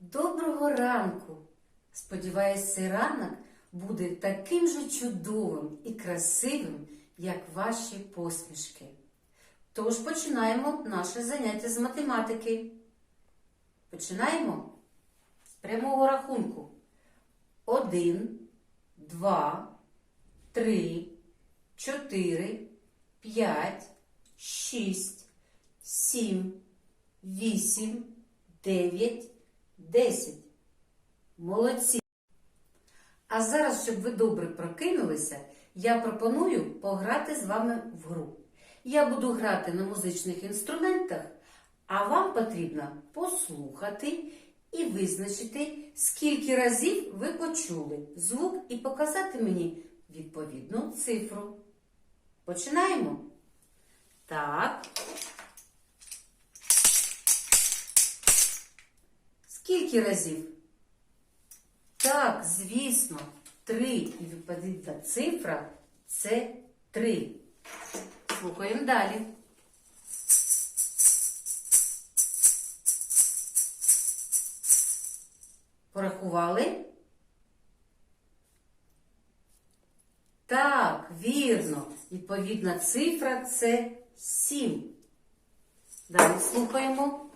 Доброго ранку! Сподіваюсь, цей ранок буде таким же чудовим і красивим, як ваші посмішки. Тож починаємо наше заняття з математики. Починаємо з прямого рахунку. Один, два, три, чотири, п'ять, шість, сім, вісім, дев'ять, десять. Молодці! А зараз, щоб ви добре прокинулися, я пропоную пограти з вами в гру. Я буду грати на музичних інструментах, а вам потрібно послухати і визначити, скільки разів ви почули звук і показати мені відповідну цифру. Починаємо? Так. Скільки разів? Так, звісно, три. І відповідна цифра це три. Слухаємо далі. Порахували? Так, вірно. Відповідна цифра це сім. Далі слухаємо.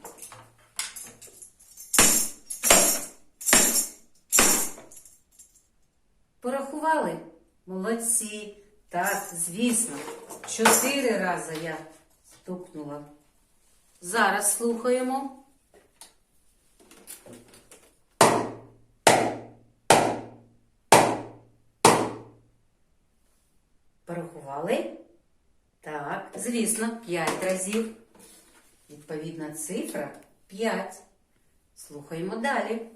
Порахували? Молодці. Так, звісно. Чотири рази я стукнула. Зараз слухаємо. Порахували? Так, звісно, п'ять разів. Відповідна цифра п'ять. Слухаємо далі.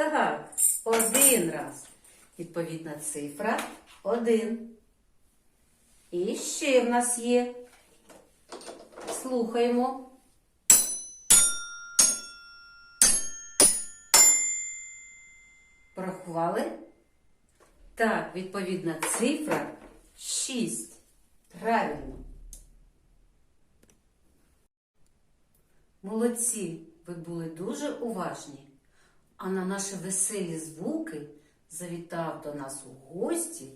Так, один раз. Відповідна цифра один. І ще в нас є. Слухаємо. Порахували? Так, відповідна цифра 6. Правильно. Молодці, ви були дуже уважні. А на наші веселі звуки завітав до нас у гості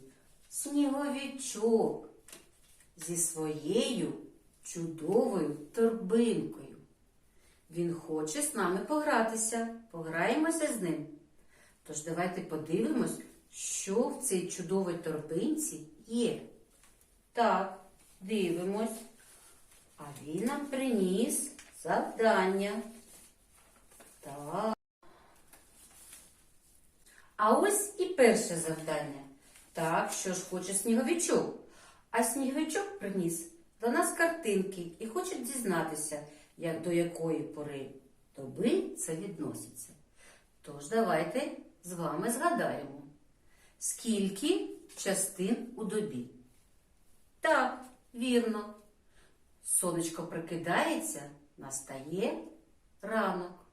сніговічок зі своєю чудовою торбинкою. Він хоче з нами погратися. Пограємося з ним. Тож давайте подивимось, що в цій чудовій торбинці є. Так, дивимось. А він нам приніс завдання. Так. А ось і перше завдання. Так, що ж хоче сніговичок? А сніговичок приніс до нас картинки і хоче дізнатися, як до якої пори доби це відноситься. Тож давайте з вами згадаємо, скільки частин у добі. Так, вірно. Сонечко прикидається, настає ранок.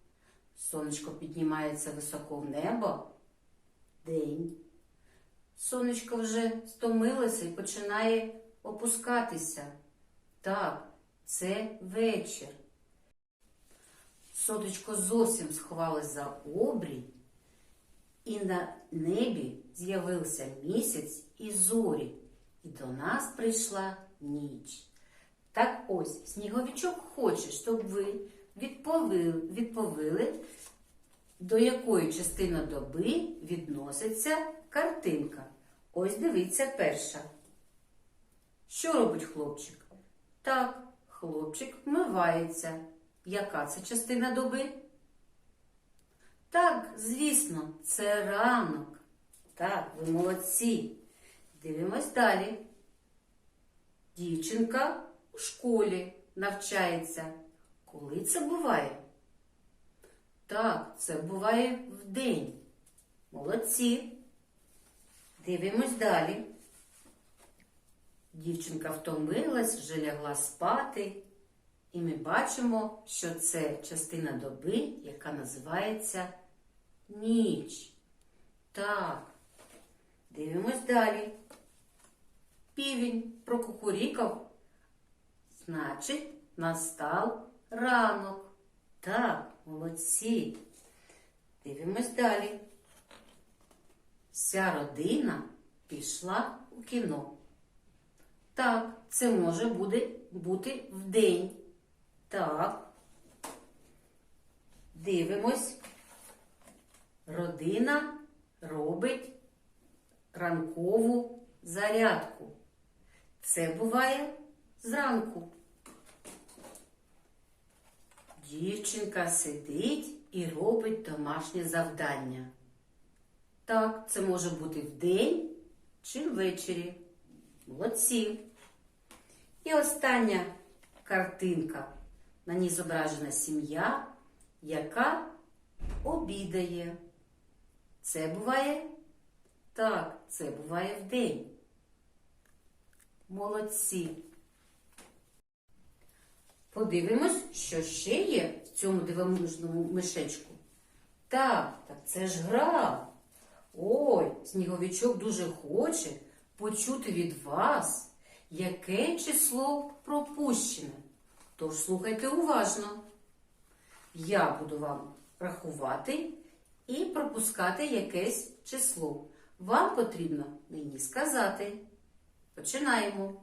Сонечко піднімається високо в небо. День. Сонечко вже стомилося і починає опускатися. Так, це вечір. Сонечко зовсім сховалось за обрій, і на небі з'явився місяць і зорі, і до нас прийшла ніч. Так ось, сніговичок хоче, щоб ви відповіли, відповіли до якої частини доби відноситься картинка. Ось дивіться перша. Що робить хлопчик? Так, хлопчик вмивається. Яка це частина доби? Так, звісно, це ранок. Так, ви молодці. Дивимось далі. Дівчинка у школі навчається. Коли це буває? Так, це буває вдень. Молодці. Дивимось далі. Дівчинка втомилась, вже лягла спати. І ми бачимо, що це частина доби, яка називається ніч. Так. Дивимось далі. Півень прокукурікав. Значить, настав ранок. Так, молодці. Дивимось далі. Вся родина пішла у кіно. Так, це може буде бути вдень. Так. Дивимось. Родина робить ранкову зарядку. Це буває зранку. Дівчинка сидить і робить домашнє завдання. Так, це може бути вдень чи ввечері. Молодці. І остання картинка. На ній зображена сім'я, яка обідає. Це буває? Так, це буває вдень. Молодці. Подивимось, що ще є в цьому дивовижному мишечку. Так, так це ж гра. Ой, сніговичок дуже хоче почути від вас, яке число пропущене. Тож слухайте уважно. Я буду вам рахувати і пропускати якесь число. Вам потрібно мені сказати. Починаємо.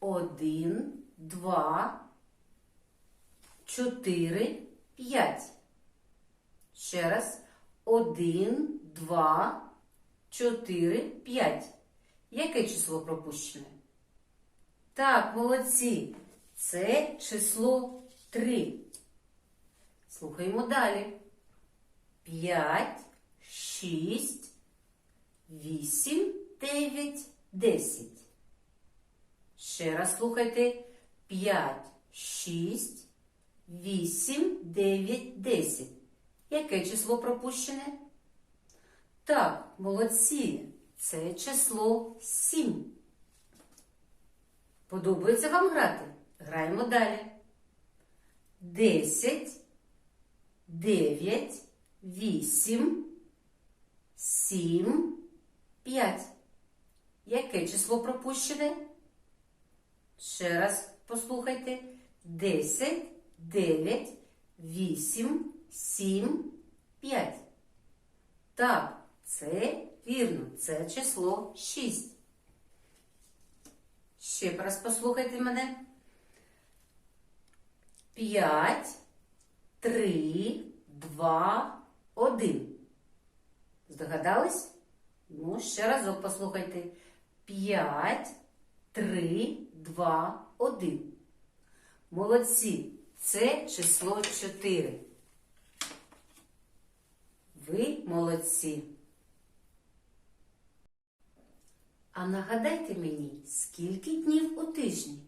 Один, два, чотири, п'ять. Ще раз. Один, два, чотири, п'ять. Яке число пропущене? Так, молодці. Це число три. Слухаємо далі. П'ять, шість, вісім, дев'ять, десять. Ще раз слухайте. П'ять, шість, вісім, дев'ять, десять. Яке число пропущене? Так, молодці. Це число сім. Подобається вам грати? Граємо далі. Десять, дев'ять, вісім, сім, п'ять. Яке число пропущене? Ще раз послухайте. Десять, дев'ять, вісім, сім, п'ять. Так, це вірно, це число шість. Ще раз послухайте мене. П'ять, три, два, один. Здогадались? Ну, ще разок послухайте. П'ять, три, два, один. Молодці. Це число чотири. Ви молодці. А нагадайте мені, скільки днів у тижні?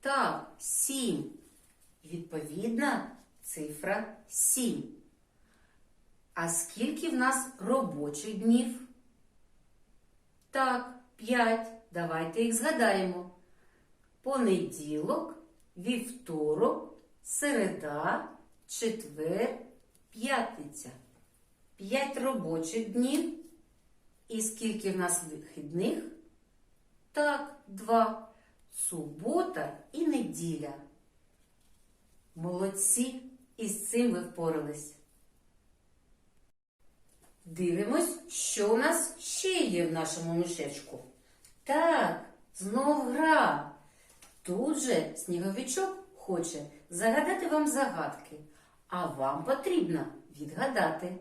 Так, сім. Відповідна цифра сім. А скільки в нас робочих днів? Так, п'ять. Давайте їх згадаємо. Понеділок, вівторок, середа, четвер, п'ятниця. П'ять робочих днів. І скільки в нас вихідних? Так, два. Субота і неділя. Молодці, і з цим ви впорались. Дивимось, що у нас ще є в нашому мішечку. Так, знов гра. Тут же сніговичок хоче загадати вам загадки, а вам потрібно відгадати.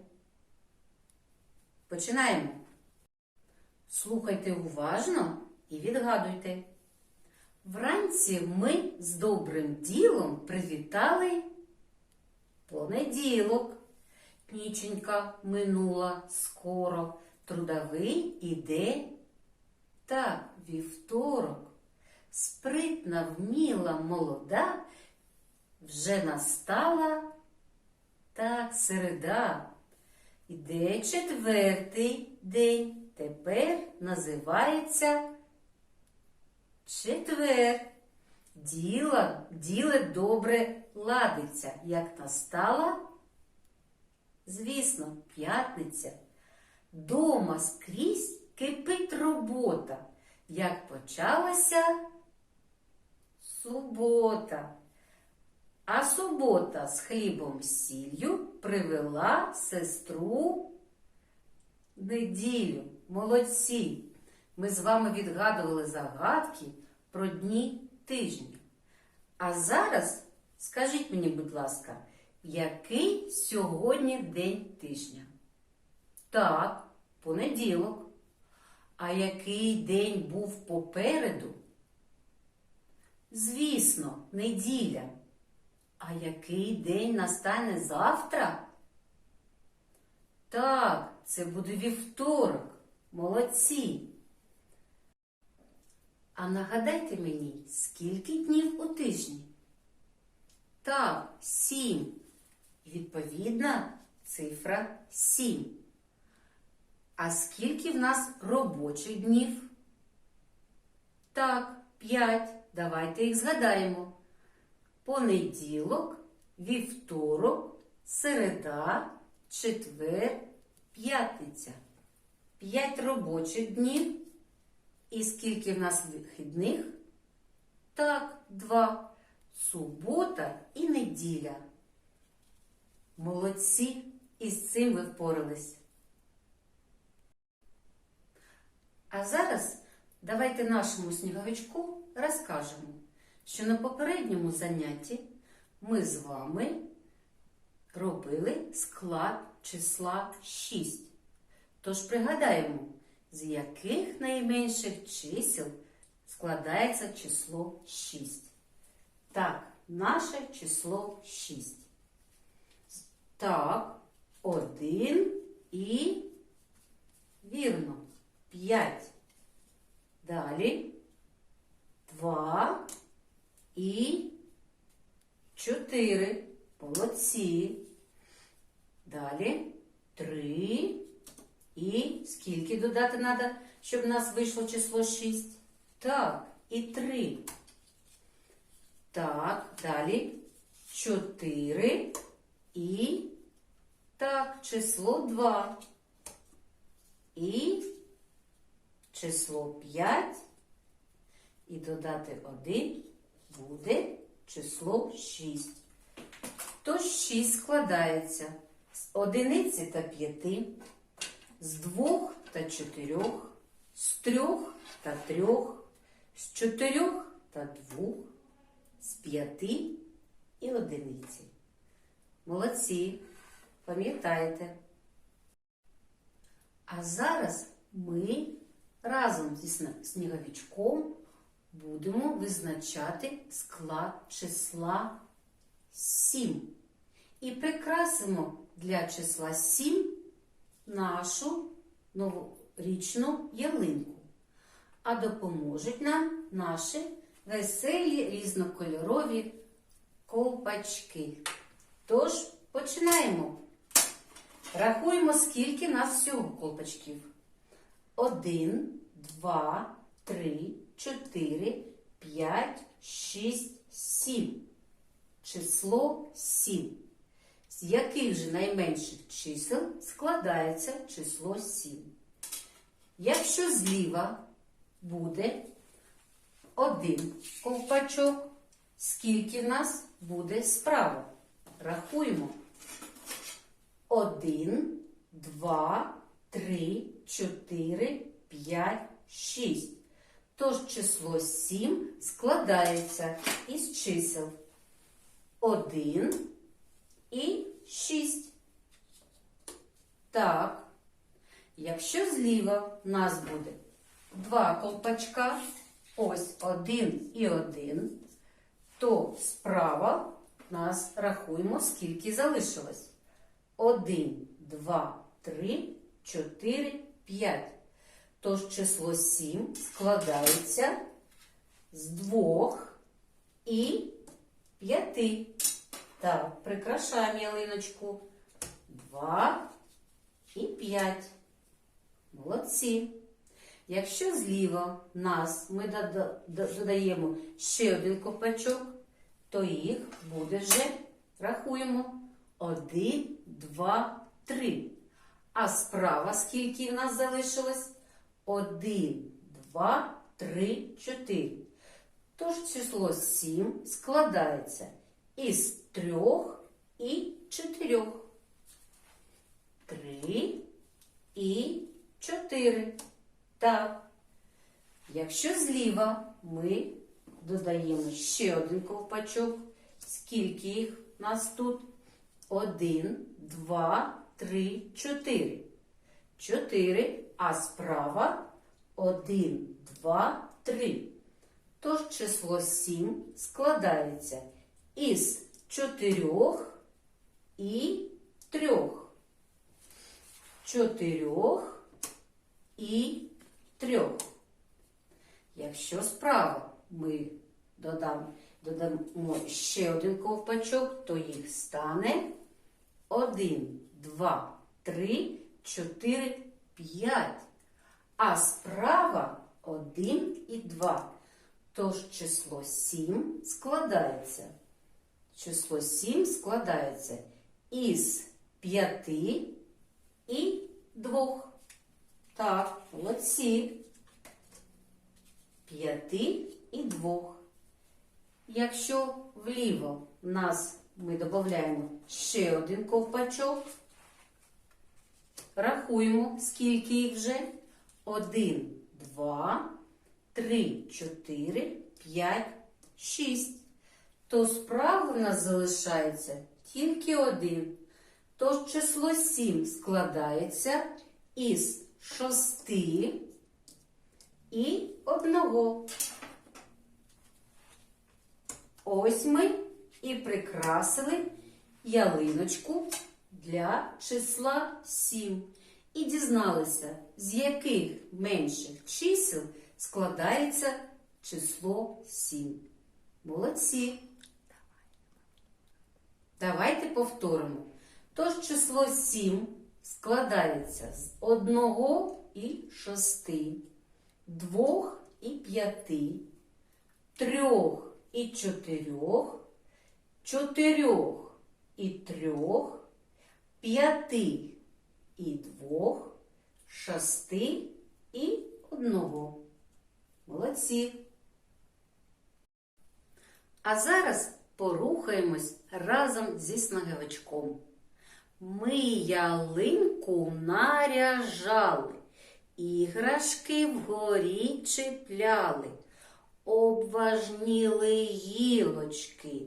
Починаємо. Слухайте уважно і відгадуйте. Вранці ми з добрим ділом привітали понеділок. Ніченька минула скоро, трудовий іде. Так, вівторок, спритна, вміла, молода, вже настала так середа. Іде четвертий день. Тепер називається четвер. Діло, діле добре ладиться. Як настала, звісно, п'ятниця. Дома скрізь кипить робота. Як почалася субота. А субота з хлібом з сіллю привела сестру неділю. Молодці! Ми з вами відгадували загадки про дні тижня. А зараз скажіть мені, будь ласка, який сьогодні день тижня? Так, понеділок. А який день був попереду? Звісно, неділя. А який день настане завтра? Так, це буде вівторок. Молодці. А нагадайте мені, скільки днів у тижні? Так, сім. Відповідна цифра сім. А скільки в нас робочих днів? Так, п'ять. Давайте їх згадаємо. Понеділок, вівторок, середа, четвер, п'ятниця. П'ять робочих днів. І скільки в нас вихідних? Так, два. Субота і неділя. Молодці, і з цим ви впорались. А зараз давайте нашому сніговичку розкажемо, що на попередньому занятті ми з вами робили склад числа 6. Тож пригадаємо, з яких найменших чисел складається число 6. Так, наше число 6. Так, 1 і вірно. 5. Далі 2 і 4. Молодці. Далі 3 і скільки додати треба, щоб в нас вийшло число 6? Так, і 3. Так, далі 4 і так, число 2. І число 5 і додати 1 буде число 6. Тож 6 складається з одиниці та 5, з 2 та 4, з 3 та 3, з 4 та 2, з 5 і одиниці. Молодці, пам'ятаєте. А зараз ми разом зі сніговичком будемо визначати склад числа 7. І прикрасимо для числа 7 нашу новорічну ялинку. А допоможуть нам наші веселі різнокольорові ковпачки. Тож починаємо. Рахуємо, скільки нас всього колпачків. Один, два, три, чотири, п'ять, шість, сім. Число сім. З яких же найменших чисел складається число сім? Якщо зліва буде один ковпачок, скільки в нас буде справа? Рахуємо. Один, два, три, чотири, п'ять, шість. Тож число сім складається із чисел один і шість. Так, якщо зліва нас буде два колпачка, ось один і один, то справа нас рахуємо, скільки залишилось. Один, два, три, чотири, п'ять. Тож число 7 складається з двох і п'яти. Так, прикрашаємо ялиночку. Два і п'ять. Молодці. Якщо зліва нас ми додаємо ще один копачок, то їх буде вже, рахуємо, один, два, три. А справа скільки в нас залишилось? Один, два, три, чотири. Тож число 7 складається із трьох і чотирьох. Три і чотири. Так. Якщо зліва ми додаємо ще один ковпачок, скільки їх у нас тут? Один, два, три, чотири. Чотири, а справа один, два, три. Тож число сім складається із чотирьох і трьох. Чотирьох і трьох. Якщо справа ми додамо, додамо ще один ковпачок, то їх стане один, два, три, чотири, п'ять. А справа один і два. Тож число сім складається. Число сім складається із п'яти і двох. Так, молодці. П'яти і двох. Якщо вліво в нас ми додаємо ще один ковпачок, рахуємо, скільки їх вже. Один, два, три, чотири, п'ять, шість. То справа в нас залишається тільки один. Тож число сім складається із шести і одного. Ось ми і прикрасили ялиночку для числа 7. І дізналися, з яких менших чисел складається число 7. Молодці. Давайте повторимо. Тож число 7 складається з 1 і 6, 2 і 5, 3 і 4, 4 і 3, 5 і 2, 6 і 1. Молодці. А зараз порухаємось разом зі снаговичком. Ми ялинку наряжали, іграшки вгорі чіпляли, обважніли гілочки,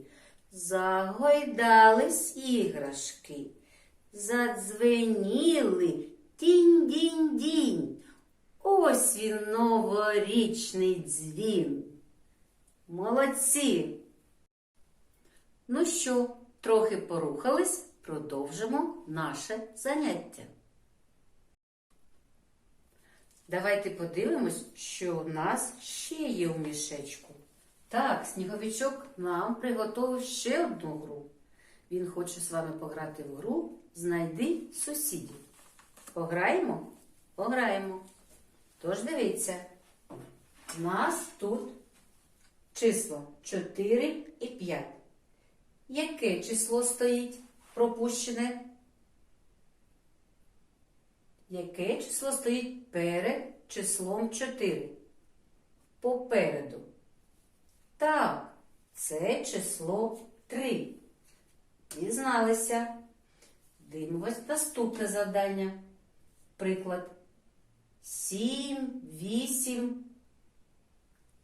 загойдались іграшки, задзвеніли тінь-дінь-дінь. Ось він новорічний дзвін. Молодці! Ну що, трохи порухались, продовжимо наше заняття. Давайте подивимось, що у нас ще є у мішечку. Так, сніговичок нам приготував ще одну гру. Він хоче з вами пограти в гру Знайди сусідів. Пограємо? Пограємо. Тож дивіться, у нас тут числа 4 і 5. Яке число стоїть пропущене? Яке число стоїть перед числом 4? Попереду. Так, це число 3. Дізналися. Дивимось наступне завдання. Приклад. 7, 8.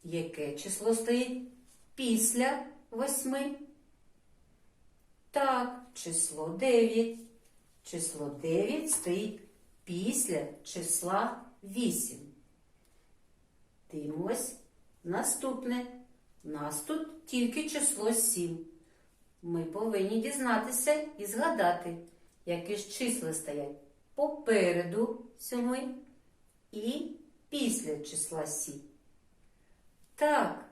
Яке число стоїть після 8? Так, число 9. Число 9 стоїть після числа 8. Дивимось. Наступне. У нас тут тільки число 7. Ми повинні дізнатися і згадати, які ж числа стоять попереду 7 і після числа 7. Так,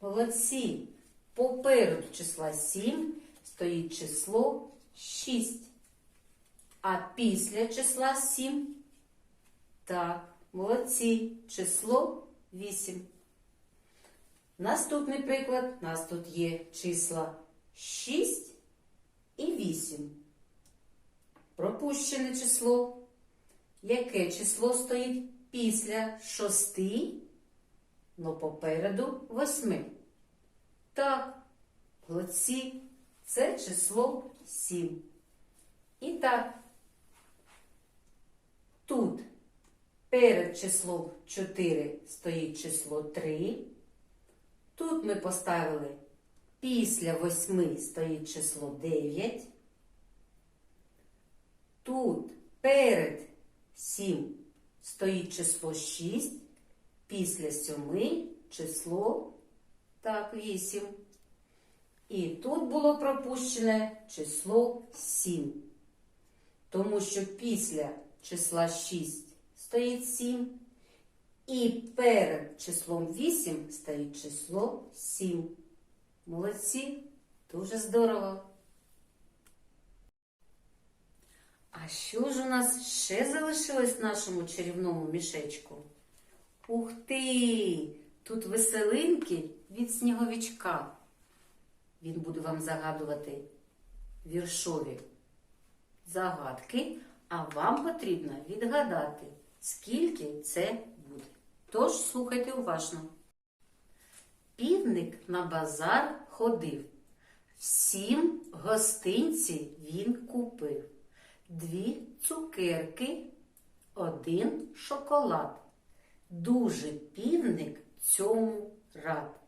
молодці. Попереду числа 7 стоїть число 6. А після числа 7. Так, молодці. Число 8. Наступний приклад. У нас тут є числа 6 і 8. Пропущене число. Яке число стоїть після 6, но попереду 8? Так, молодці. Це число 7. І так, тут перед числом 4 стоїть число 3. Тут ми поставили після 8 стоїть число 9. Тут перед 7 стоїть число 6. Після 7 число так, 8. І тут було пропущене число 7. Тому що після числа 6 стоїть 7. І перед числом 8 стоїть число 7. Молодці, дуже здорово. А що ж у нас ще залишилось в нашому чарівному мішечку? Ух ти! Тут веселинки від сніговичка. Він буде вам загадувати віршові загадки, а вам потрібно відгадати, скільки це буде. Тож слухайте уважно. Півник на базар ходив. Всім гостинці він купив. Дві цукерки, один шоколад. Дуже півник цьому рад.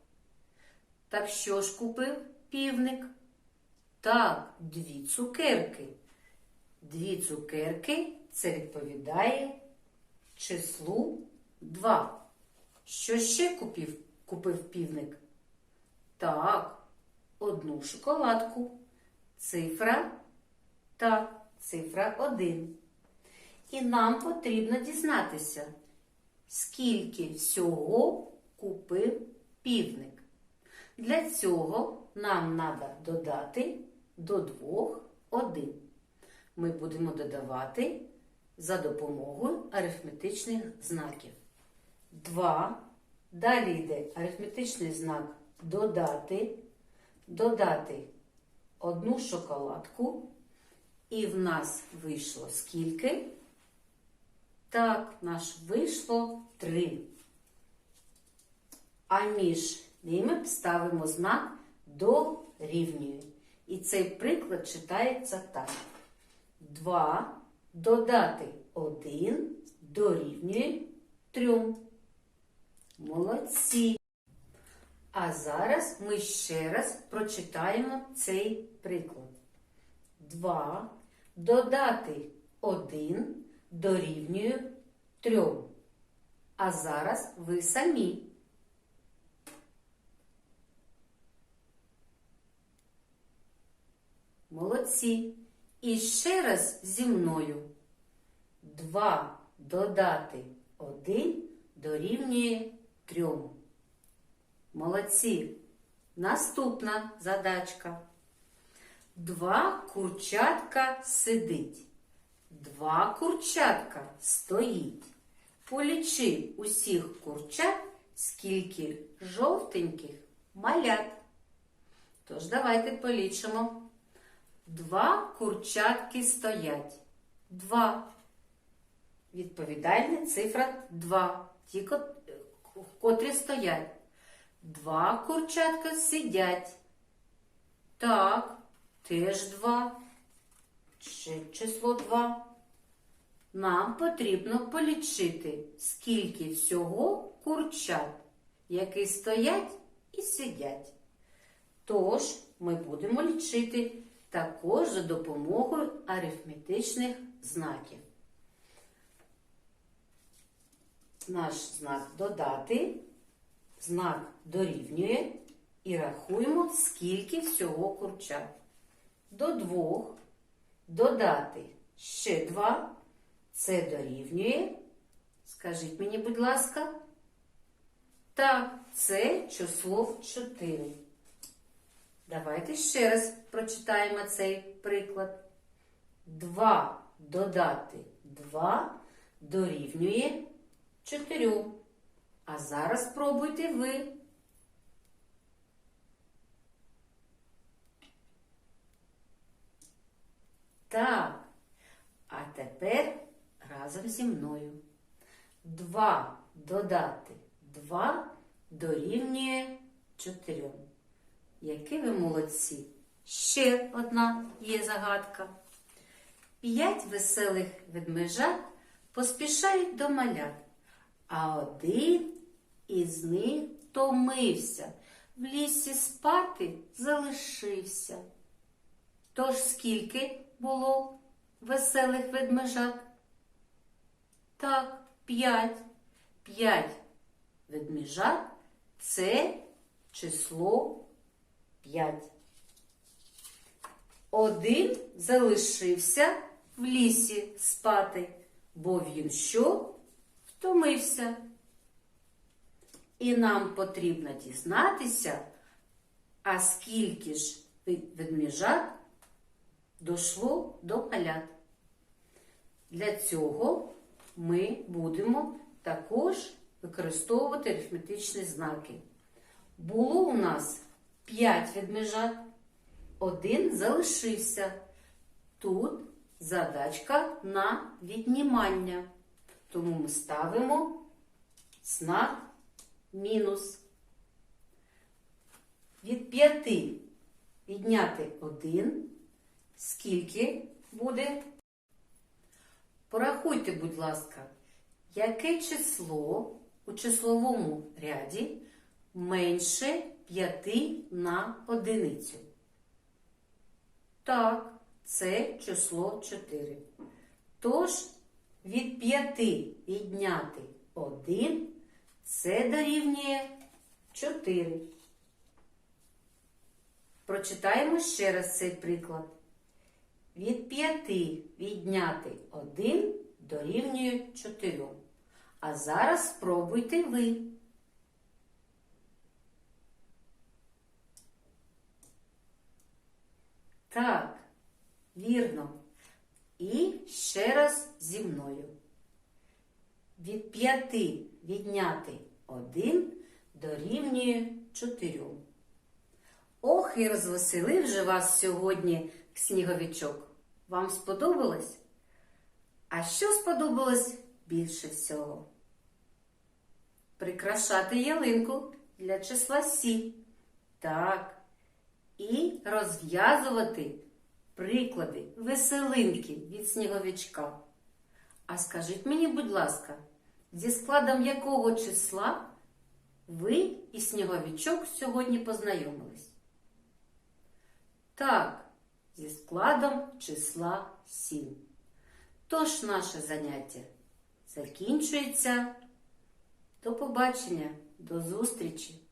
Так що ж купив півник? Так, дві цукерки. Дві цукерки це відповідає числу 2. Що ще купив, купив півник? Так, одну шоколадку. Цифра. Так, цифра 1. І нам потрібно дізнатися, скільки всього купив півник. Для цього нам треба додати до двох один. Ми будемо додавати за допомогою арифметичних знаків. 2. Далі йде арифметичний знак додати, додати одну шоколадку. І в нас вийшло скільки? Так, наш вийшло 3. А між ними ставимо знак дорівнює. І цей приклад читається так. 2 додати 1 дорівнює 3. Молодці. А зараз ми ще раз прочитаємо цей приклад. 2 додати 1 дорівнює 3. А зараз ви самі. Молодці. І ще раз зі мною. 2 додати 1 дорівнює 3. Молодці. Наступна задачка. Два курчатка сидить. Два курчатка стоїть. Полічи усіх курчат, скільки жовтеньких малят. Тож давайте полічимо. Два курчатки стоять. Два. Відповідальна цифра 2. Ті, котрі стоять. Два курчатка сидять. Так, теж два. Ще число 2. Нам потрібно полічити, скільки всього курчат, які стоять і сидять. Тож ми будемо лічити також за допомогою арифметичних знаків. Наш знак додати, знак дорівнює і рахуємо, скільки всього курчат. До двох додати ще два. Це дорівнює. Скажіть мені, будь ласка. Так, це число 4. Давайте ще раз прочитаємо цей приклад. 2 додати 2 дорівнює 4. А зараз спробуйте ви. Так. А тепер разом зі мною. 2 додати 2 дорівнює 4. Які ви молодці! ще одна є загадка. П'ять веселих ведмежат поспішають до малят, а один із них томився, в лісі спати залишився. Тож скільки було веселих ведмежат? Так, п'ять. П'ять ведмежат це число п'ять. Один залишився в лісі спати, бо він що? Втомився. І нам потрібно дізнатися, а скільки ж ведмежат дошло до малят. Для цього ми будемо також використовувати арифметичні знаки. Було у нас 5 ведмежат, один залишився. Тут задачка на віднімання. Тому ми ставимо знак мінус. Від 5 відняти 1. Скільки буде? Порахуйте, будь ласка, яке число у числовому ряді менше 5 на одиницю? Так, це число 4. Тож від 5 відняти 1 це дорівнює 4. Прочитаємо ще раз цей приклад. Від 5 відняти 1 дорівнює 4. А зараз спробуйте ви. Так, вірно. І ще раз зі мною. Від 5 відняти 1 дорівнює 4. Ох, і розвеселив же вас сьогодні сніговичок. Вам сподобалось? А що сподобалось більше всього? Прикрашати ялинку для числа сі. Так. І розв'язувати приклади веселинки від сніговичка. А скажіть мені, будь ласка, зі складом якого числа ви і сніговичок сьогодні познайомились? Так, зі складом числа 7. Тож наше заняття закінчується. До побачення, до зустрічі!